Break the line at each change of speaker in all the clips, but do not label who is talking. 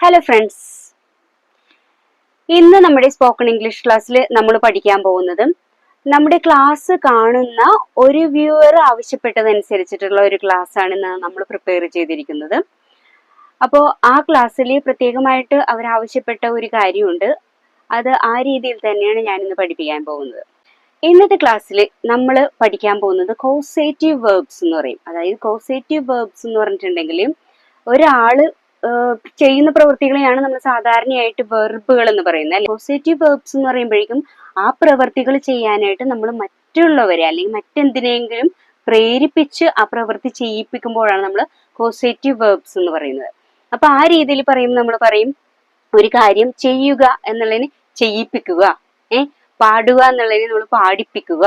Hello friends ഇന്ന് നമ്മുടെ spoken English ക്ലാസ്സിൽ നമ്മൾ പഠിക്കാൻ പോകുന്നത് നമ്മുടെ ക്ലാസ് കാണുന്ന ഒരു വ്യൂവർ ആവശ്യപ്പെട്ടതനുസരിച്ചിട്ടുള്ള ഒരു ക്ലാസ് ആണ് ഇന്ന് നമ്മൾ പ്രിപ്പയർ ചെയ്തിരിക്കുന്നത്. അപ്പോൾ ആ ക്ലാസ്സിൽ പ്രത്യേകമായിട്ട് അവർ ആവശ്യപ്പെട്ട ഒരു കാര്യമുണ്ട്. അത് ആ രീതിയിൽ തന്നെയാണ് ഞാൻ ഇന്ന് പഠിപ്പിക്കാൻ പോകുന്നത്. ഇന്നത്തെ ക്ലാസ്സിൽ നമ്മൾ പഠിക്കാൻ പോകുന്നത് കോസേറ്റീവ് വേർബ്സ് എന്ന് പറയും. അതായത് കോസേറ്റീവ് വേർബ്സ് എന്ന് പറഞ്ഞിട്ടുണ്ടെങ്കിൽ ഒരാൾ ചെയ്യുന്ന പ്രവൃത്തികളെയാണ് നമ്മൾ സാധാരണയായിട്ട് വെർബുകൾ എന്ന് പറയുന്നത്. പോസിറ്റീവ് വെർബ്സ് എന്ന് പറയുമ്പോഴേക്കും ആ പ്രവൃത്തികൾ ചെയ്യാനായിട്ട് നമ്മൾ മറ്റുള്ളവരെ അല്ലെങ്കിൽ മറ്റെന്തിനെങ്കിലും പ്രേരിപ്പിച്ച് ആ പ്രവൃത്തി ചെയ്യിപ്പിക്കുമ്പോഴാണ് നമ്മൾ പോസിറ്റീവ് വെർബ്സ് എന്ന് പറയുന്നത്. അപ്പൊ ആ രീതിയിൽ പറയും നമ്മൾ പറയും ഒരു കാര്യം ചെയ്യുക എന്നുള്ളതിന് ചെയ്യിപ്പിക്കുക. ഏഹ് പാടുക എന്നുള്ളതിന് നമ്മൾ പാടിപ്പിക്കുക.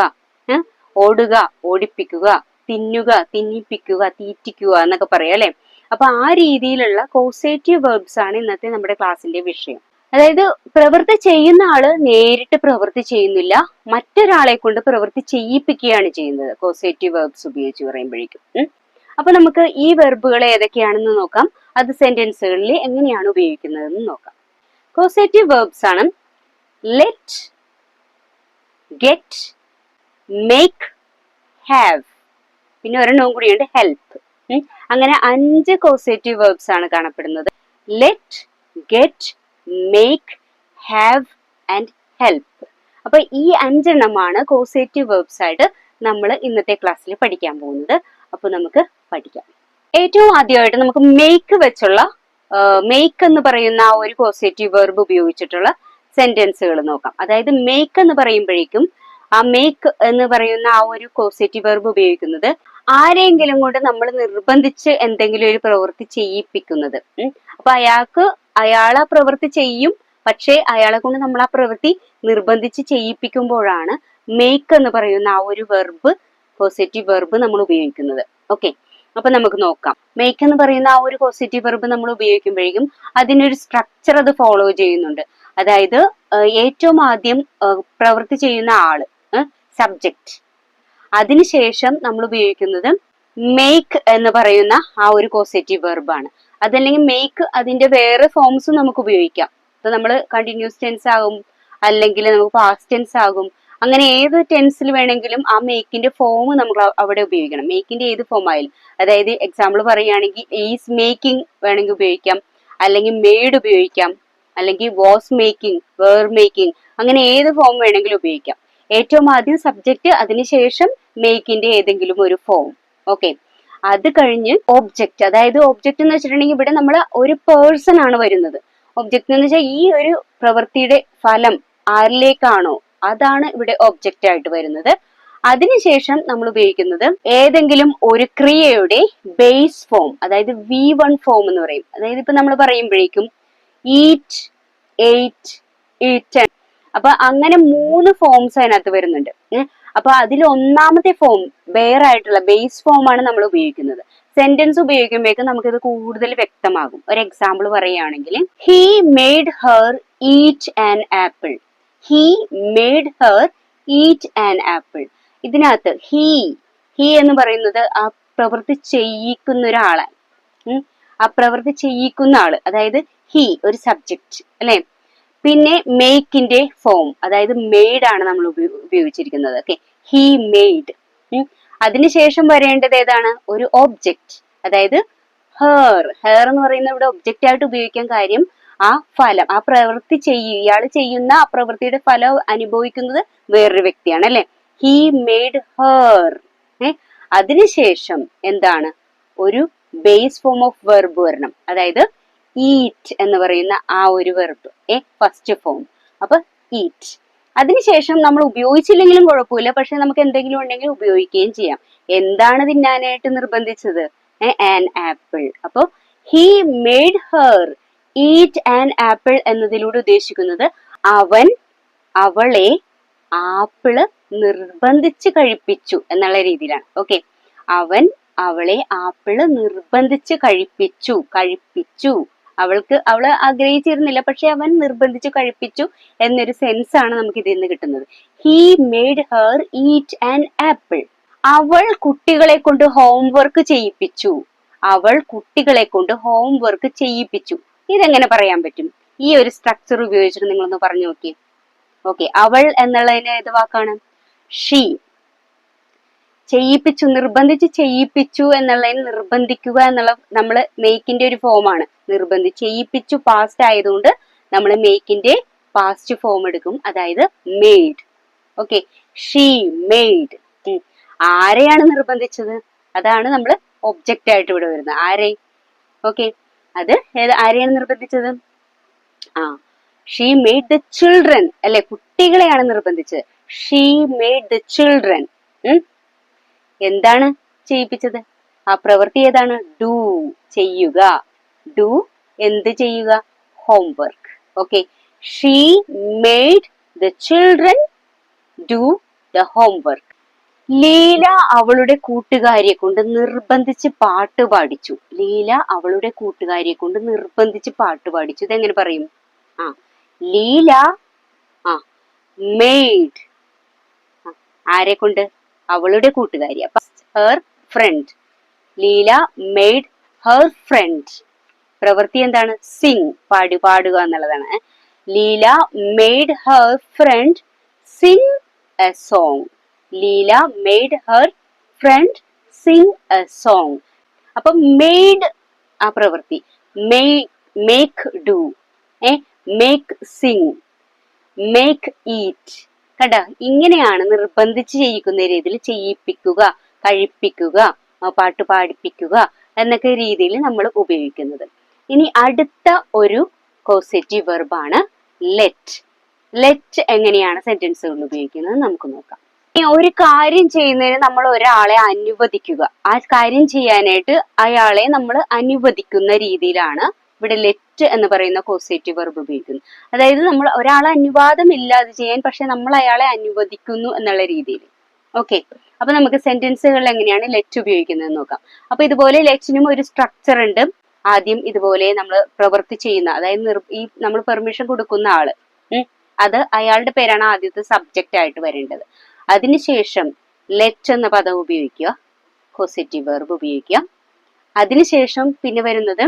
ഏഹ് ഓടുക ഓടിപ്പിക്കുക തിന്നുക തിന്നിപ്പിക്കുക തീറ്റിക്കുക എന്നൊക്കെ പറയാം അല്ലെ? അപ്പൊ ആ രീതിയിലുള്ള കോസേറ്റീവ് വെർബ്സ് ആണ് ഇന്നത്തെ നമ്മുടെ ക്ലാസ്സിന്റെ വിഷയം. അതായത് പ്രവൃത്തി ചെയ്യുന്ന ആൾ നേരിട്ട് പ്രവൃത്തി ചെയ്യുന്നില്ല മറ്റൊരാളെ കൊണ്ട് പ്രവൃത്തി ചെയ്യിപ്പിക്കുകയാണ് ചെയ്യുന്നത്. കോസേറ്റീവ് വെർബ്സ് ഉപയോഗിച്ച് പറയുമ്പോഴേക്കും. അപ്പൊ നമുക്ക് ഈ വെർബുകൾ ഏതൊക്കെയാണെന്ന് നോക്കാം. അത് സെന്റൻസുകളിൽ എങ്ങനെയാണ് ഉപയോഗിക്കുന്നതെന്ന് നോക്കാം. കോസേറ്റീവ് വെർബ്സ് ആണ് ലെറ്റ് ഗെറ്റ് മേക്ക് ഹാവ് പിന്നെ ഒരെണ്ണവും കൂടിയുണ്ട് ഹെൽപ്പ് അങ്ങനെ അഞ്ച് കോസേറ്റീവ് വേർബ്സ് ആണ് കാണപ്പെടുന്നത്. Let get make have and help അപ്പൊ ഈ അഞ്ചെണ്ണമാണ് കോസേറ്റീവ് വേർബ്സ് ആയിട്ട് നമ്മൾ ഇന്നത്തെ ക്ലാസ്സിൽ പഠിക്കാൻ പോകുന്നത്. അപ്പൊ നമുക്ക് പഠിക്കാം. ഏറ്റവും ആദ്യമായിട്ട് നമുക്ക് മേക്ക് വെച്ചുള്ള മേക്ക് എന്ന് പറയുന്ന ആ ഒരു പോസിറ്റീവ് വെർബ് ഉപയോഗിച്ചിട്ടുള്ള സെന്റൻസുകൾ നോക്കാം. അതായത് മേക്ക് എന്ന് പറയുമ്പോഴേക്കും ആ മേക്ക് എന്ന് പറയുന്ന ആ ഒരു പോസിറ്റീവ് വെർബ് ഉപയോഗിക്കുന്നത് ആരെങ്കിലും കൊണ്ട് നമ്മൾ നിർബന്ധിച്ച് എന്തെങ്കിലും ഒരു പ്രവൃത്തി ചെയ്യിപ്പിക്കുന്നത്. അപ്പൊ അയാൾക്ക് അയാൾ ആ പ്രവൃത്തി ചെയ്യും. പക്ഷേ അയാളെ കൊണ്ട് നമ്മൾ ആ പ്രവൃത്തി നിർബന്ധിച്ച് ചെയ്യിപ്പിക്കുമ്പോഴാണ് മേക്ക് എന്ന് പറയുന്ന ആ ഒരു വെർബ് പോസിറ്റീവ് വെർബ് നമ്മൾ ഉപയോഗിക്കുന്നത്. ഓക്കെ അപ്പൊ നമുക്ക് നോക്കാം. മേക്ക് എന്ന് പറയുന്ന ആ ഒരു പോസിറ്റീവ് വെർബ് നമ്മൾ ഉപയോഗിക്കുമ്പോഴേക്കും അതിനൊരു സ്ട്രക്ചർ അത് ഫോളോ ചെയ്യുന്നുണ്ട്. അതായത് ഏറ്റവും ആദ്യം പ്രവൃത്തി ചെയ്യുന്ന ആൾ സബ്ജക്റ്റ് അതിനുശേഷം നമ്മൾ ഉപയോഗിക്കുന്നത് മേക്ക് എന്ന് പറയുന്ന ആ ഒരു പോസിറ്റീവ് വെർബാണ് അതല്ലെങ്കിൽ മേക്ക് അതിന്റെ വേറെ ഫോംസും നമുക്ക് ഉപയോഗിക്കാം. ഇപ്പൊ നമ്മൾ കണ്ടിന്യൂസ് ടെൻസ് ആകും അല്ലെങ്കിൽ നമുക്ക് പാസ്റ്റ് ടെൻസ് ആകും. അങ്ങനെ ഏത് ടെൻസിൽ വേണമെങ്കിലും ആ മേക്കിന്റെ ഫോം നമ്മൾ അവിടെ ഉപയോഗിക്കണം. മേക്കിന്റെ ഏത് ഫോം ആയാലും. അതായത് എക്സാമ്പിൾ പറയുകയാണെങ്കിൽ ഈസ് മേക്കിംഗ് വേണമെങ്കിൽ ഉപയോഗിക്കാം. അല്ലെങ്കിൽ മെയ്ഡ് ഉപയോഗിക്കാം. അല്ലെങ്കിൽ വാസ് മേക്കിംഗ് വേർ മേക്കിംഗ് അങ്ങനെ ഏത് ഫോം വേണമെങ്കിലും ഉപയോഗിക്കാം. ഏറ്റവും ആദ്യം സബ്ജക്റ്റ് അതിനുശേഷം മേക്കിന്റെ ഏതെങ്കിലും ഒരു ഫോം ഓക്കെ അത് കഴിഞ്ഞ് ഒബ്ജക്റ്റ് അതായത് ഒബ്ജക്റ്റ് എന്ന് വെച്ചിട്ടുണ്ടെങ്കിൽ ഇവിടെ നമ്മൾ ഒരു പേഴ്സൺ ആണ് വരുന്നത്. ഒബ്ജക്റ്റ് എന്ന് വെച്ചാൽ ഈ ഒരു പ്രവൃത്തിയുടെ ഫലം ആരിലേക്കാണോ അതാണ് ഇവിടെ ഒബ്ജക്റ്റ് ആയിട്ട് വരുന്നത്. അതിനുശേഷം നമ്മൾ ഉപയോഗിക്കുന്നത് ഏതെങ്കിലും ഒരു ക്രിയയുടെ ബേസ് ഫോം അതായത് വി വൺ ഫോം എന്ന് പറയും. അതായത് ഇപ്പൊ നമ്മൾ പറയുമ്പോഴേക്കും ഈറ്റ് എയ്റ്റ് ഈറ്റ് അപ്പൊ അങ്ങനെ മൂന്ന് ഫോംസ് അതിനകത്ത് വരുന്നുണ്ട്. അപ്പൊ അതിൽ ഒന്നാമത്തെ ഫോം ബെയർ ആയിട്ടുള്ള ബേസ് ഫോം ആണ് നമ്മൾ ഉപയോഗിക്കുന്നത്. സെന്റൻസ് ഉപയോഗിക്കുമ്പോഴേക്കും നമുക്കിത് കൂടുതൽ വ്യക്തമാകും. ഒരു എക്സാമ്പിൾ പറയുകയാണെങ്കിൽ he made her eat an apple he made her eat an apple ഇതിനകത്ത് ഹീ ഹീ എന്ന് പറയുന്നത് ആ പ്രവൃത്തി ചെയ്യിക്കുന്ന ഒരാളാണ്. ആ പ്രവൃത്തി ചെയ്യിക്കുന്ന ആൾ. അതായത് ഹി ഒരു സബ്ജക്റ്റ് അല്ലെ? പിന്നെ മെയ്ക്കിന്റെ ഫോം അതായത് മെയ്ഡ് ആണ് നമ്മൾ ഉപയോഗിച്ചിരിക്കുന്നത് ഓക്കെ ഹി മെയ്ഡ് അതിനുശേഷം വരേണ്ടത് ഏതാണ്? ഒരു ഒബ്ജക്റ്റ് അതായത് ഹേർ ഹെയർ എന്ന് പറയുന്ന ഇവിടെ ഒബ്ജക്റ്റ് ആയിട്ട് ഉപയോഗിക്കാൻ കാര്യം ആ ഫലം ആ പ്രവൃത്തി ചെയ്യും ഇയാൾ ചെയ്യുന്ന ആ പ്രവൃത്തിയുടെ ഫലം അനുഭവിക്കുന്നത് വേറൊരു വ്യക്തിയാണ് അല്ലെ? ഹി മെയ്ഡ് ഹേർ ഏ? അതിനുശേഷം എന്താണ്? ഒരു ബേസ് ഫോം ഓഫ് വെർബ് വരണം. അതായത് ഈറ്റ് എന്ന് പറയുന്ന ആ ഒരു വെർബ് ഏ ഫസ്റ്റ് ഫോം അപ്പൊ ഈറ്റ് അതിനുശേഷം നമ്മൾ ഉപയോഗിച്ചില്ലെങ്കിലും കുഴപ്പമില്ല. പക്ഷെ നമുക്ക് എന്തെങ്കിലും ഉണ്ടെങ്കിൽ ഉപയോഗിക്കുകയും ചെയ്യാം. എന്താണ് തിന്നാനായിട്ട് നിർബന്ധിച്ചത്? ആൻ ആപ്പിൾ അപ്പൊ he made her eat an apple എന്നതിലൂടെ ഉദ്ദേശിക്കുന്നത് അവൻ അവളെ ആപ്പിൾ നിർബന്ധിച്ച് കഴിപ്പിച്ചു എന്നുള്ള രീതിയിലാണ്. ഓക്കെ അവൻ അവളെ ആപ്പിൾ നിർബന്ധിച്ച് കഴിപ്പിച്ചു കഴിപ്പിച്ചു. അവൾക്ക് അവൾ ആഗ്രഹിച്ചിരുന്നില്ല. പക്ഷെ അവൻ നിർബന്ധിച്ചു കഴിപ്പിച്ചു എന്നൊരു സെൻസ് ആണ് നമുക്ക് ഇതിൽ നിന്ന് കിട്ടുന്നത്. He made her eat an apple അവൾ കുട്ടികളെ കൊണ്ട് ഹോംവർക്ക് ചെയ്യിപ്പിച്ചു. അവൾ കുട്ടികളെ കൊണ്ട് ഹോംവർക്ക് ചെയ്യിപ്പിച്ചു. ഇതെങ്ങനെ പറയാൻ പറ്റും? ഈ ഒരു സ്ട്രക്ചർ ഉപയോഗിച്ചിട്ട് നിങ്ങളൊന്ന് പറഞ്ഞു നോക്കി ഓക്കെ അവൾ എന്നുള്ളതിന് ഏത് വാക്കാണ്? ഷീ ചെയ്യിപ്പിച്ചു നിർബന്ധിച്ച് ചെയ്യിപ്പിച്ചു എന്നുള്ളതിന് നിർബന്ധിക്കുക എന്നുള്ള നമ്മൾ മേക്കിന്റെ ഒരു ഫോമാണ് നിർബന്ധി ചെയ്യിപ്പിച്ചു പാസ്റ്റ് ആയതുകൊണ്ട് നമ്മൾ മേക്കിന്റെ പാസ്റ്റ് ഫോം എടുക്കും. അതായത് മെയ്ഡ് ഓക്കെ ഷീ മെയ്ഡ് ആരെയാണ് നിർബന്ധിച്ചത്? അതാണ് നമ്മൾ ഒബ്ജക്റ്റ് ആയിട്ട് ഇവിടെ വരുന്നത്. ആരെ? ഓക്കെ അത് ഏത് ആരെയാണ് നിർബന്ധിച്ചത്? ആ. ഷീ മെയ്ഡ് ദ ചിൽഡ്രൻ അല്ലെ? കുട്ടികളെയാണ് നിർബന്ധിച്ചത്. ഷീ മെയ്ഡ് ദ ചിൽഡ്രൻ എന്താണ് ചെയ്യിപ്പിച്ചത്? ആ പ്രവൃത്തി ഏതാണ്? ഡു ചെയ്യുക. ഡു എന്ത് ചെയ്യുക? Homework okay she made the children do the homework Leela അവളുടെ കൂട്ടുകാരിയെ കൊണ്ട് നിർബന്ധിച്ച് പാട്ട് പാടിച്ചു. ലീല അവളുടെ കൂട്ടുകാരിയെ കൊണ്ട് നിർബന്ധിച്ച് പാട്ട് പാടിച്ചു. ഇതെങ്ങനെ പറയും? ആ ലീല ആ മെയ്ഡ് ആരെ കൊണ്ട്? അവളുടെ കൂട്ടുകാരി അപ്പൊ her friend Leela made her friend പ്രവൃത്തി എന്താണ്? സിംഗ് പാടി പാടുക എന്നുള്ളതാണ്. Leela made her friend sing a song Leela made her friend sing a song അപ്പൊ മെയ്ഡ് ആ പ്രവൃത്തി. മേക്ക് ഡു ഏ? മേക്ക് സിംഗ് മേക്ക് ഈറ്റ് കണ്ട? ഇങ്ങനെയാണ് നിർബന്ധിച്ച് ചെയ്യിക്കുന്ന രീതിയിൽ ചെയ്യിപ്പിക്കുക കഴിപ്പിക്കുക പാട്ട് പാടിപ്പിക്കുക എന്നൊക്കെ രീതിയിൽ നമ്മൾ ഉപയോഗിക്കുന്നത്. ഇനി അടുത്ത ഒരു കോസെറ്റീവ് വെർബാണ് ലെറ്റ് ലെറ്റ് എങ്ങനെയാണ് സെന്റൻസുകൾ ഉപയോഗിക്കുന്നത് നമുക്ക് നോക്കാം. ഒരു കാര്യം ചെയ്യുന്നതിന് നമ്മൾ ഒരാളെ അനുവദിക്കുക. ആ കാര്യം ചെയ്യാനായിട്ട് അയാളെ നമ്മൾ അനുവദിക്കുന്ന രീതിയിലാണ് ഇവിടെ ലെറ്റ് എന്ന് പറയുന്ന കോസേറ്റീവ് വെർബ് ഉപയോഗിക്കുന്നത്. അതായത് നമ്മൾ ഒരാളെ അനുവാദം ഇല്ലാതെ ചെയ്യാൻ പക്ഷെ നമ്മൾ അയാളെ അനുവദിക്കുന്നു എന്നുള്ള രീതിയിൽ. ഓക്കെ അപ്പൊ നമുക്ക് സെന്റൻസുകളിൽ എങ്ങനെയാണ് ലെറ്റ് ഉപയോഗിക്കുന്നത് നോക്കാം. അപ്പൊ ഇതുപോലെ ലെറ്റിനും ഒരു സ്ട്രക്ചർ ഉണ്ട്. ആദ്യം ഇതുപോലെ നമ്മൾ പ്രവൃത്തി ചെയ്യുന്ന അതായത് ഈ നമ്മൾ പെർമിഷൻ കൊടുക്കുന്ന ആൾ അത് അയാളുടെ പേരാണ് ആദ്യത്തെ സബ്ജക്റ്റ് ആയിട്ട് വരേണ്ടത്. അതിനുശേഷം ലെറ്റ് എന്ന പദം ഉപയോഗിക്കുക പോസിറ്റീവ് വെർബ് ഉപയോഗിക്കുക. അതിനുശേഷം പിന്നെ വരുന്നത്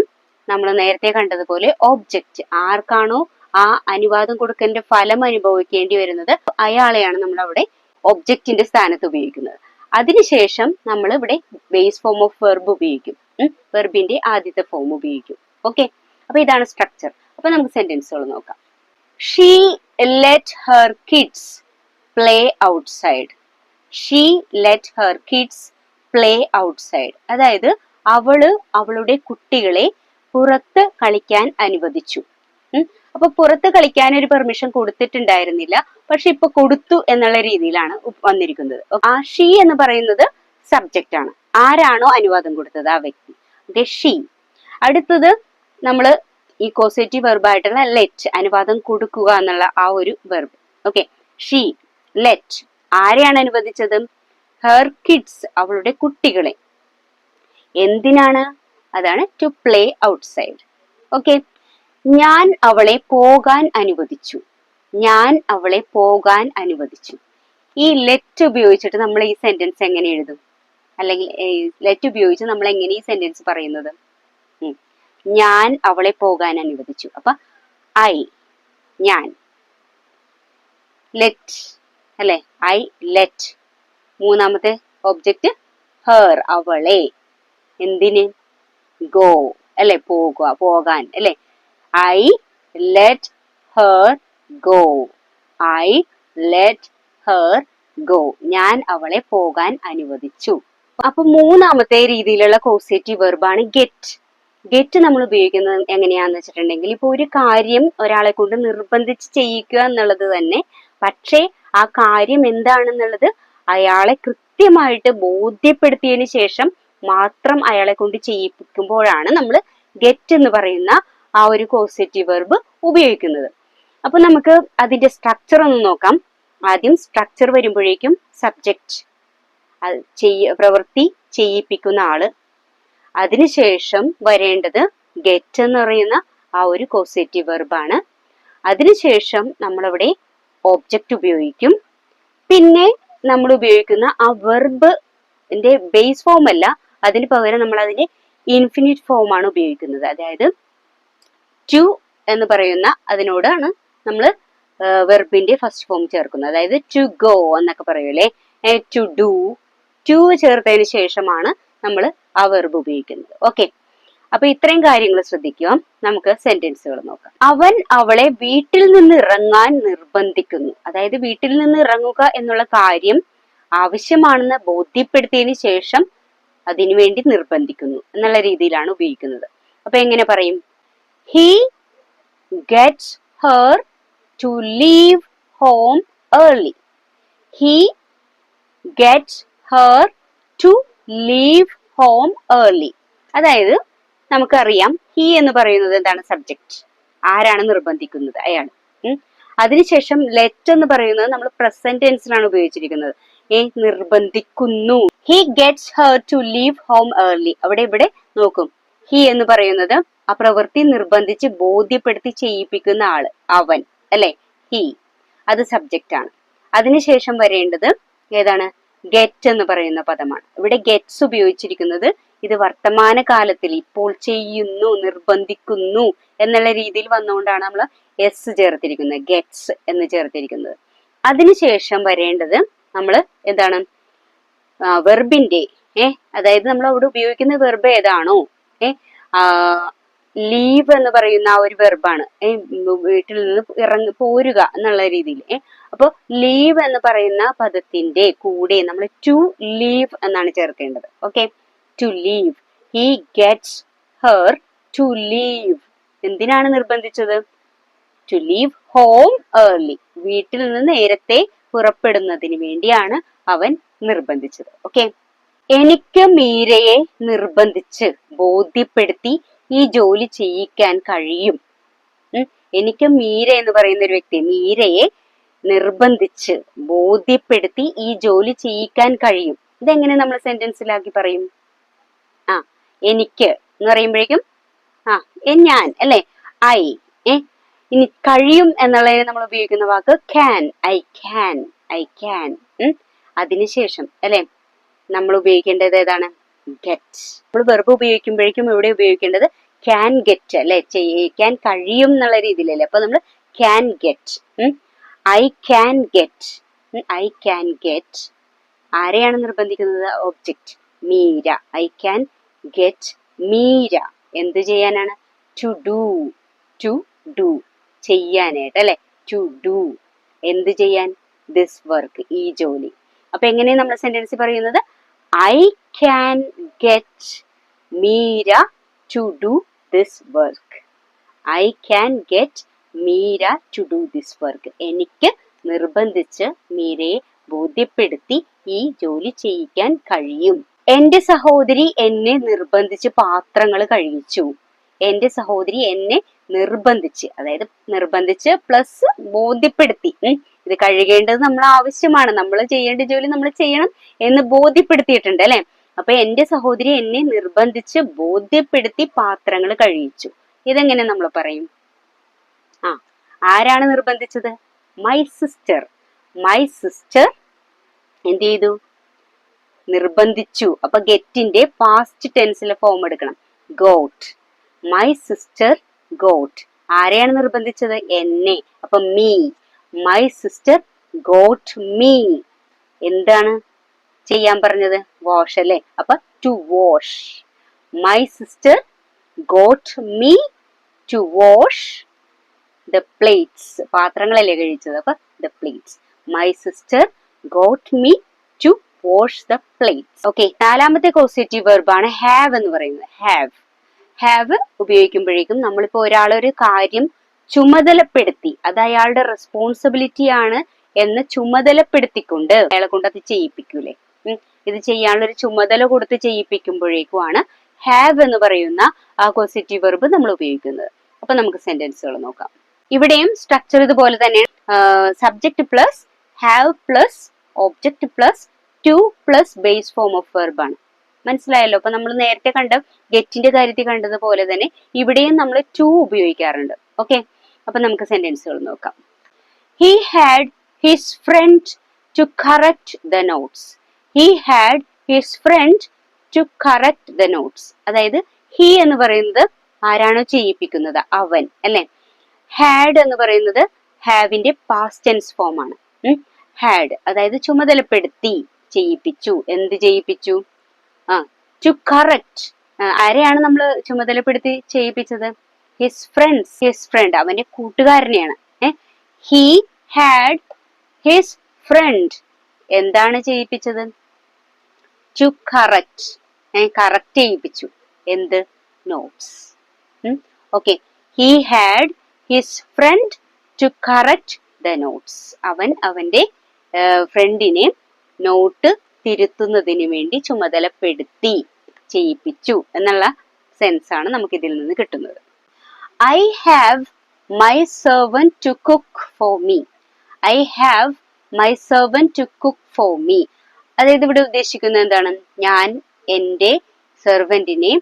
നമ്മൾ നേരത്തെ കണ്ടതുപോലെ ഓബ്ജക്റ്റ് ആർക്കാണോ ആ അനുവാദം കൊടുക്കേണ്ട ഫലം അനുഭവിക്കേണ്ടി വരുന്നത് അയാളെയാണ് നമ്മൾ അവിടെ ഒബ്ജക്റ്റിന്റെ സ്ഥാനത്ത് ഉപയോഗിക്കുന്നത്. അതിനുശേഷം നമ്മൾ ഇവിടെ ബേസ് ഫോം ഓഫ് വെർബ് ഉപയോഗിക്കും. വെർബിന്റെ ആദ്യത്തെ ഫോം ഉപയോഗിക്കും. ഓക്കെ അപ്പൊ ഇതാണ് സ്ട്രക്ചർ അപ്പൊ നമുക്ക് സെന്റൻസുകൾ നോക്കാം. She let her kids play outside she let her kids play outside അതായത് അവൾ അവളുടെ കുട്ടികളെ പുറത്ത് കളിക്കാൻ അനുവദിച്ചു. അപ്പൊ പുറത്ത് കളിക്കാൻ ഒരു പെർമിഷൻ കൊടുത്തിട്ടുണ്ടായിരുന്നില്ല. പക്ഷെ ഇപ്പൊ കൊടുത്തു എന്നുള്ള രീതിയിലാണ് വന്നിരിക്കുന്നത്. ആ ഷീ എന്ന് പറയുന്നത് സബ്ജക്റ്റ് ആണ്. ആരാണോ അനുവാദം കൊടുത്തത് ആ വ്യക്തി? ദ ഷീ അടുത്തത് നമ്മൾ ഈ കോസേറ്റീവ് വെർബായിട്ടുള്ള ലെറ്റ് അനുവാദം കൊടുക്കുക എന്നുള്ള ആ ഒരു വെർബ് ഓക്കെ ഷീ ലെറ്റ് ആരെയാണ് അനുവദിച്ചത്? ഹെർ കിഡ്സ് അവളുടെ കുട്ടികളെ. എന്തിനാണ്? അതാണ് ടു പ്ലേ ഔട്ട്സൈഡ് ഓക്കെ ഞാൻ അവളെ പോകാൻ അനുവദിച്ചു. ഞാൻ അവളെ പോകാൻ അനുവദിച്ചു. ഈ ലെറ്റ് ഉപയോഗിച്ചിട്ട് നമ്മൾ ഈ സെന്റൻസ് എങ്ങനെ എഴുതും? അല്ലെങ്കിൽ ലെറ്റ് ഉപയോഗിച്ച് നമ്മൾ എങ്ങനെ ഈ സെന്റൻസ് പറയുന്നത്? ഞാൻ അവളെ പോകാൻ അനുവദിച്ചു. അപ്പൊ ഐ ഞാൻ. ലെറ്റ് അല്ലെ? ഐ ലെറ്റ് മൂന്നാമത്തെ ഒബ്ജക്റ്റ് ഹേർ അവളെ. എന്തിന്? ഗോ അല്ലെ? പോകുക പോകാൻ അല്ലെ? I let her go I let her go ഞാൻ അവളെ പോകാൻ അനുവദിച്ചു. അപ്പൊ മൂന്നാമത്തെ രീതിയിലുള്ള കോസേറ്റീവ് വെർബാണ് ഗെറ്റ് ഗെറ്റ് നമ്മൾ ഉപയോഗിക്കുന്നത് എങ്ങനെയാന്ന് വെച്ചിട്ടുണ്ടെങ്കിൽ ഇപ്പൊ ഒരു കാര്യം ഒരാളെ കൊണ്ട് നിർബന്ധിച്ച് ചെയ്യിക്കുക എന്നുള്ളത് തന്നെ പക്ഷേ ആ കാര്യം എന്താണെന്നുള്ളത് അയാളെ കൃത്യമായിട്ട് ബോധ്യപ്പെടുത്തിയതിന് ശേഷം മാത്രം അയാളെ കൊണ്ട് ചെയ്യിപ്പിക്കുമ്പോഴാണ് നമ്മൾ ഗെറ്റ് എന്ന് പറയുന്ന ആ ഒരു കോസേറ്റീവ് വെർബ് ഉപയോഗിക്കുന്നത്. അപ്പൊ നമുക്ക് അതിന്റെ സ്ട്രക്ചർ ഒന്ന് നോക്കാം. ആദ്യം സ്ട്രക്ചർ വരുമ്പോഴേക്കും സബ്ജക്റ്റ് ചെയ്യ പ്രവൃത്തി ചെയ്യിപ്പിക്കുന്ന ആൾ. അതിനുശേഷം വരേണ്ടത് ഗെറ്റ് എന്ന് പറയുന്ന ആ ഒരു കോസേറ്റീവ് വെർബാണ് അതിനുശേഷം നമ്മളവിടെ ഓബ്ജക്റ്റ് ഉപയോഗിക്കും. പിന്നെ നമ്മൾ ഉപയോഗിക്കുന്ന ആ വെർബ് ബേസ് ഫോം അല്ല അതിന് പകരം നമ്മൾ അതിന്റെ ഇൻഫിനിറ്റ് ഫോം ആണ് ഉപയോഗിക്കുന്നത്. അതായത് ടു എന്ന് പറയുന്ന അതിനോടാണ് നമ്മൾ വെർബിന്റെ ഫസ്റ്റ് ഫോം ചേർക്കുന്നത്. അതായത് ടു ഗോ എന്നൊക്കെ പറയൂലേ? ടു ഡു ടു ചേർത്തതിന് ശേഷമാണ് നമ്മൾ ആ വെർബ് ഉപയോഗിക്കുന്നത്. ഓക്കെ അപ്പൊ ഇത്രയും കാര്യങ്ങൾ ശ്രദ്ധിക്കുക. നമുക്ക് സെന്റൻസുകൾ നോക്കാം. അവൻ അവളെ വീട്ടിൽ നിന്ന് ഇറങ്ങാൻ നിർബന്ധിക്കുന്നു. അതായത് വീട്ടിൽ നിന്ന് ഇറങ്ങുക എന്നുള്ള കാര്യം ആവശ്യമാണെന്ന് ബോധ്യപ്പെടുത്തിയതിന് ശേഷം അതിനുവേണ്ടി നിർബന്ധിക്കുന്നു എന്നുള്ള രീതിയിലാണ് ഉപയോഗിക്കുന്നത്. അപ്പൊ എങ്ങനെ പറയും? He gets her to leave home early he gets her to leave home early അതായത് നമുക്കറിയാം ഹി എന്ന് പറയുന്നത് എന്താണ് സബ്ജക്റ്റ് ആരാണ് നിർബന്ധിക്കുന്നത്? അയാൾ. അതിനുശേഷം ലെറ്റ് എന്ന് പറയുന്നത് നമ്മൾ പ്രസന്റ് ടെൻസിലാണ് ഉപയോഗിച്ചിരിക്കുന്നത്. ഏ നിർബന്ധിക്കുന്നു. He gets her to leave home early അവിടെ ഇവിടെ നോക്കും. ഹി എന്ന് പറയുന്നത് ആ പ്രവൃത്തി നിർബന്ധിച്ച് ബോധ്യപ്പെടുത്തി ചെയ്യിപ്പിക്കുന്ന ആൾ. അവൻ. അല്ലെ? ഹി അത് സബ്ജക്റ്റ് ആണ്. അതിനുശേഷം വരേണ്ടത് ഏതാണ്? ഗെറ്റ് എന്ന് പറയുന്ന പദമാണ്. ഇവിടെ ഗെറ്റ്സ് ഉപയോഗിച്ചിരിക്കുന്നത് ഇത് വർത്തമാന കാലത്തിൽ ഇപ്പോൾ ചെയ്യുന്നു നിർബന്ധിക്കുന്നു എന്നുള്ള രീതിയിൽ വന്നുകൊണ്ടാണ് നമ്മൾ എസ് ചേർത്തിരിക്കുന്നത് ഗെറ്റ്സ് എന്ന് ചേർത്തിരിക്കുന്നത്. അതിനുശേഷം വരേണ്ടത് നമ്മൾ എന്താണ്? വെർബിന്റെ ഏ അതായത് നമ്മൾ അവിടെ ഉപയോഗിക്കുന്ന വെർബ് ഏതാണോ ഏ ലീവ് എന്ന് പറയുന്ന ആ ഒരു വെർബാണ് വീട്ടിൽ നിന്ന് ഇറങ്ങി പോരുക എന്നുള്ള രീതിയിൽ. അപ്പോൾ ലീവ് എന്ന് പറയുന്ന പദത്തിന്റെ കൂടെ നമ്മൾ ടു ലീവ് എന്നാണ് ചേർക്കേണ്ടത്. Okay? To leave he gets her to leave എന്തിനാണ് നിർബന്ധിച്ചത്? ടു ലീവ് ഹോം ഏർലി വീട്ടിൽ നിന്ന് നേരത്തെ പുറപ്പെടുന്നതിന് വേണ്ടിയാണ് അവൻ നിർബന്ധിച്ചത്. ഓക്കെ? എനിക്ക് മീരയെ നിർബന്ധിച്ച് ബോധ്യപ്പെടുത്തി ഈ ജോലി ചെയ്യിക്കാൻ കഴിയും. എനിക്ക് മീര എന്ന് പറയുന്ന ഒരു വ്യക്തി മീരയെ നിർബന്ധിച്ച് ബോധ്യപ്പെടുത്തി ഈ ജോലി ചെയ്യിക്കാൻ കഴിയും. ഇതെങ്ങനെ നമ്മൾ സെന്റൻസിലാക്കി പറയും? ആ എനിക്ക് എന്ന് പറയുമ്പോഴേക്കും ആ എ ഞാൻ അല്ലെ? ഐ ഏ? ഇനി കഴിയും എന്നുള്ളതിന് നമ്മൾ ഉപയോഗിക്കുന്ന വാക്ക് can I can I can അതിനുശേഷം അല്ലെ? നമ്മൾ ഉപയോഗിക്കേണ്ടത് ഏതാണ്? ഗെറ്റ് നമ്മൾ വെറുപ്പ് ഉപയോഗിക്കുമ്പോഴേക്കും ഇവിടെ ഉപയോഗിക്കേണ്ടത് ക്യാൻ ഗെറ്റ് അല്ലെ? ചെയ്യിക്കാൻ കഴിയും എന്നുള്ള രീതിയിലല്ലേ. അപ്പൊ നമ്മൾ can get I can get I can get ആരെയാണ് നിർബന്ധിക്കുന്നത്? Object Meera. I can get Meera. എന്ത് ചെയ്യാനാണ്? ടു ഡു ടു ഡു ചെയ്യാനായിട്ട് അല്ലെ? ടു ഡു എന്ത് ചെയ്യാൻ? ദിസ് വർക്ക് ഈ ജോലി. അപ്പൊ എങ്ങനെയാണ് നമ്മൾ സെന്റൻസ് പറയുന്നത്? I can get Meera to do this work I can get Meera to do this work എനിക്ക് നിർബന്ധിച്ച് മീരയെ ബോധ്യപ്പെടുത്തി ഈ ജോലി ചെയ്യിക്കാൻ കഴിയും. എന്റെ സഹോദരി എന്നെ നിർബന്ധിച്ച് പാത്രങ്ങൾ കഴിച്ചു എന്റെ സഹോദരി എന്നെ നിർബന്ധിച്ച് അതായത് നിർബന്ധിച്ച് പ്ലസ് ബോധ്യപ്പെടുത്തി. ഇത് കഴുകേണ്ടത് നമ്മൾ ആവശ്യമാണ്. നമ്മൾ ചെയ്യേണ്ട ജോലി നമ്മൾ ചെയ്യണം എന്ന് ബോധ്യപ്പെടുത്തിയിട്ടുണ്ട് അല്ലെ? അപ്പൊ എന്റെ സഹോദരി എന്നെ നിർബന്ധിച്ച് ബോധ്യപ്പെടുത്തി പാത്രങ്ങൾ കഴിയിച്ചു ഇതെങ്ങനെ നമ്മൾ പറയും? ആ ആരാണ് നിർബന്ധിച്ചത്? മൈ സിസ്റ്റർ മൈ സിസ്റ്റർ എന്ത് ചെയ്തു? നിർബന്ധിച്ചു. അപ്പൊ ഗെറ്റിന്റെ പാസ്റ്റ് ടെൻസിലെ ഫോം എടുക്കണം. ഗോട്ട് മൈ സിസ്റ്റർ ഗോട്ട് ആരെയാണ് നിർബന്ധിച്ചത്? എന്നെ. അപ്പൊ me my sister got me എന്താണ് ചെയ്യാൻ പറഞ്ഞത്? വാഷ് അല്ലേ? അപ്പൊ to wash my sister got me to wash the plates പാത്രങ്ങളല്ലേ കഴിച്ചത്? അപ്പൊ the plates my sister got me to wash the plates okay നാലാമത്തെ പോസിറ്റീവ് വെർബാണ് ഹാവ് എന്ന് പറയുന്നത്. ഹാവ് ഹാവ് ഉപയോഗിക്കുമ്പോഴേക്കും നമ്മളിപ്പോ ഒരാളൊരു കാര്യം ചുമതലപ്പെടുത്തി. അത് അയാളുടെ റെസ്പോൺസിബിലിറ്റി ആണ് എന്ന് ചുമതലപ്പെടുത്തിക്കൊണ്ട് അയാളെ കൊണ്ട് അത് ചെയ്യിപ്പിക്കൂലേ. ഇത് ചെയ്യാനുള്ള ഒരു ചുമതല കൊടുത്ത് ചെയ്യിപ്പിക്കുമ്പോഴേക്കുമാണ് ഹാവ് എന്ന് പറയുന്ന ആ പോസിറ്റീവ് വെർബ് നമ്മൾ ഉപയോഗിക്കുന്നത്. അപ്പൊ നമുക്ക് സെന്റൻസുകൾ നോക്കാം. ഇവിടെയും സ്ട്രക്ചർ ഇതുപോലെ തന്നെ subject plus have plus object plus to plus base form of verb ആണ്. മനസ്സിലായല്ലോ? അപ്പൊ നമ്മൾ നേരത്തെ കണ്ട ഗെറ്റിന്റെ കാര്യത്തിൽ കണ്ടതുപോലെ തന്നെ ഇവിടെയും നമ്മൾ ടു ഉപയോഗിക്കാറുണ്ട്. ഓക്കെ അപ്പൊ നമുക്ക് സെന്റൻസുകൾ നോക്കാം. He had his friend to correct the notes he had his friend to correct the notes അതായത് ഹി എന്ന് പറയുന്നത് ആരാണോ ചെയ്യിപ്പിക്കുന്നത്? അവൻ അല്ലെ? ഹാഡ് എന്ന് പറയുന്നത് ഹാവിന്റെ പാസ്റ്റ് ടെൻസ് ഫോം ആണ്. ഹാഡ് അതായത് ചുമതലപ്പെടുത്തി ചെയ്യിപ്പിച്ചു. എന്ത് ചെയ്യിപ്പിച്ചു? ആ ടു കറക്റ്റ് ആരെയാണ് നമ്മൾ ചുമതലപ്പെടുത്തി ചെയ്യിപ്പിച്ചത്? ഹിസ് ഫ്രണ്ട്സ് ഹിസ് ഫ്രണ്ട് അവന്റെ കൂട്ടുകാരനെയാണ്. ഹി ഹാഡ് ഹിസ് ഫ്രണ്ട് എന്താണ് ചെയ്യിപ്പിച്ചത്? ടു കറക്റ്റ് കറക്റ്റ് ചെയ്യിപ്പിച്ചു. എന്ത്? Notes okay he had his friend to correct the notes അവൻ അവന്റെ ഫ്രണ്ടിനെ നോട്ട് തിരുത്തുന്നതിന് വേണ്ടി ചുമതലപ്പെടുത്തി ചെയ്യിപ്പിച്ചു എന്നുള്ള സെൻസ് ആണ് നമുക്ക് ഇതിൽ നിന്ന് കിട്ടുന്നത്. I have my servant to cook for me I have my servant to cook for me അതായത് ഇവിടെ ഉദ്ദേശിക്കുന്നത് എന്താണ്? ഞാൻ എന്റെ സെർവന്റിനെ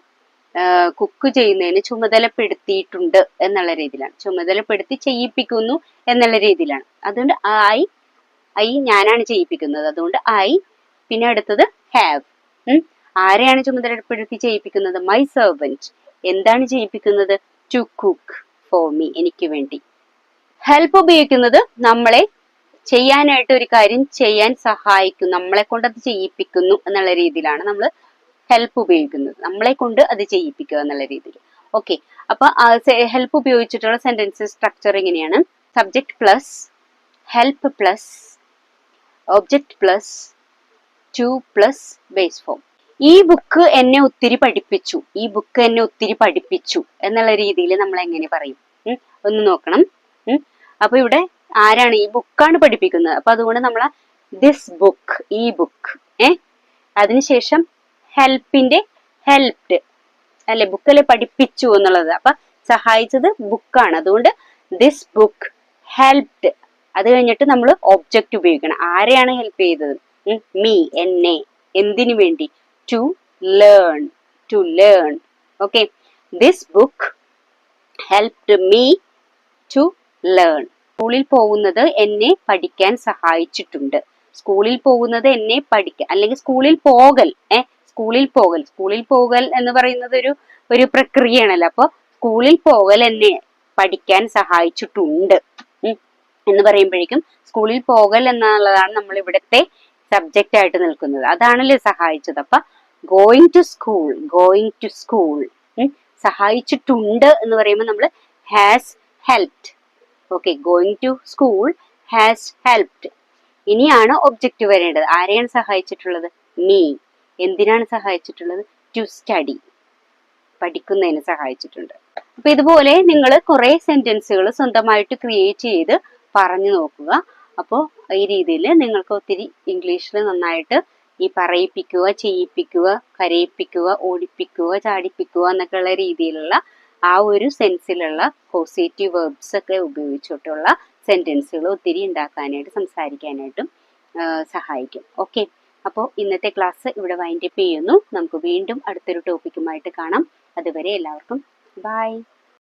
കുക്ക് ചെയ്യുന്നതിന് ചുമതലപ്പെടുത്തിയിട്ടുണ്ട് എന്നുള്ള രീതിയിലാണ്. ചുമതലപ്പെടുത്തി ചെയ്യിപ്പിക്കുന്നു എന്നുള്ള രീതിയിലാണ്. അതുകൊണ്ട് ഐ ഐ ഞാനാണ് ചെയ്യിപ്പിക്കുന്നത്. അതുകൊണ്ട് ഐ പിന്നെ അടുത്തത് ഹാവ് ആരെയാണ് ചുമതലപ്പെടുത്തി ചെയ്യിപ്പിക്കുന്നത്? മൈ സെർവന്റ് എന്താണ് ചെയ്യിപ്പിക്കുന്നത്? ടു കുക്ക് ഫോർ മീ എനിക്ക് വേണ്ടി. ഹെൽപ്പ് ഉപയോഗിക്കുന്നത് നമ്മളെ ചെയ്യാനായിട്ട് ഒരു കാര്യം ചെയ്യാൻ സഹായിക്കും. നമ്മളെ കൊണ്ട് അത് ചെയ്യിപ്പിക്കുന്നു എന്നുള്ള രീതിയിലാണ് നമ്മൾ ഹെൽപ്പ് ഉപയോഗിക്കുന്നത്. നമ്മളെ കൊണ്ട് അത് ചെയ്യിപ്പിക്കുക എന്നുള്ള രീതിയിൽ. ഓക്കെ അപ്പൊ ഹെൽപ്പ് ഉപയോഗിച്ചിട്ടുള്ള സെന്റൻസ് സ്ട്രക്ചർ ഇങ്ങനെയാണ്. Subject plus help plus object plus to plus base form ഈ ബുക്ക് എന്നെ ഒത്തിരി പഠിപ്പിച്ചു. ഈ ബുക്ക് എന്നെ ഒത്തിരി പഠിപ്പിച്ചു എന്നുള്ള രീതിയിൽ നമ്മൾ എങ്ങനെ പറയും? ഒന്ന് നോക്കണം. അപ്പൊ ഇവിടെ ആരാണ് ഈ ബുക്കാണ് പഠിപ്പിക്കുന്നത്? അപ്പൊ അതുകൊണ്ട് നമ്മൾ ദിസ് ബുക്ക് ഈ ബുക്ക് ഏ? അതിനുശേഷം ഹെൽപ്പിന്റെ ഹെൽപ്ഡ് അല്ലെ ബുക്കല്ലേ പഠിപ്പിച്ചു എന്നുള്ളത്. അപ്പൊ സഹായിച്ചത് ബുക്കാണ് അതുകൊണ്ട് ദിസ് ബുക്ക് ഹെൽപ്ഡ് അത് കഴിഞ്ഞിട്ട് നമ്മൾ ഒബ്ജക്റ്റ് ഉപയോഗിക്കണം. ആരെയാണ് ഹെൽപ്പ് ചെയ്തത്? മീ എന്നെ എന്തിനു വേണ്ടി? To learn to learn okay this book helped me to learn സ്കൂളിൽ പോകുന്നത് എന്നെ പഠിക്കാൻ സഹായിച്ചിട്ടുണ്ട്. സ്കൂളിൽ പോകുന്നത് എന്നെ പഠിക്കാൻ അല്ലെങ്കിൽ സ്കൂളിൽ പോകൽ ഏ സ്കൂളിൽ പോകൽ. സ്കൂളിൽ പോകൽ എന്ന് പറയുന്നത് ഒരു ഒരു പ്രക്രിയയാണല്ലോ. അപ്പൊ സ്കൂളിൽ പോകൽ എന്നെ പഠിക്കാൻ സഹായിച്ചിട്ടുണ്ട്. എന്ന് പറയുമ്പോഴേക്കും സ്കൂളിൽ പോകൽ എന്നുള്ളതാണ് നമ്മൾ ഇവിടുത്തെ സബ്ജക്റ്റ് ആയിട്ട് നിൽക്കുന്നത്. അതാണല്ലേ സഹായിച്ചത്. അപ്പൊ going to school going to school സഹായിച്ചിട്ടുണ്ട് എന്ന് പറയുമ്പോൾ നമ്മൾ has helped okay going to school has helped ഇനിയാണ് ഒബ്ജക്റ്റ് വരേണ്ടത്. ആരെയാണ് സഹായിച്ചിട്ടുള്ളത്? മീ എന്തിനാണ് സഹായിച്ചിട്ടുള്ളത്? ടു സ്റ്റഡി പഠിക്കുന്നതിന് സഹായിച്ചിട്ടുണ്ട്. അപ്പൊ ഇതുപോലെ നിങ്ങൾ കുറെ സെന്റൻസുകൾ സ്വന്തമായിട്ട് ക്രിയേറ്റ് ചെയ്ത് പറഞ്ഞു നോക്കുക. അപ്പോൾ ഈ രീതിയിൽ നിങ്ങൾക്ക് ഒത്തിരി ഇംഗ്ലീഷിൽ നന്നായിട്ട് ഈ പറയിപ്പിക്കുക ചെയ്യിപ്പിക്കുക കരയിപ്പിക്കുക ഓടിപ്പിക്കുക ചാടിപ്പിക്കുക എന്നൊക്കെയുള്ള രീതിയിലുള്ള ആ ഒരു സെൻസിലുള്ള പോസിറ്റീവ് വേർബ്സ് ഒക്കെ ഉപയോഗിച്ചിട്ടുള്ള സെന്റൻസുകൾ ഒത്തിരി ഉണ്ടാക്കാനായിട്ട് സംസാരിക്കാനായിട്ടും സഹായിക്കും. ഓക്കെ അപ്പോൾ ഇന്നത്തെ ക്ലാസ് ഇവിടെ വൈൻഡപ്പ് ചെയ്യുന്നു. നമുക്ക് വീണ്ടും അടുത്തൊരു ടോപ്പിക്കുമായിട്ട് കാണാം. അതുവരെ എല്ലാവർക്കും ബൈ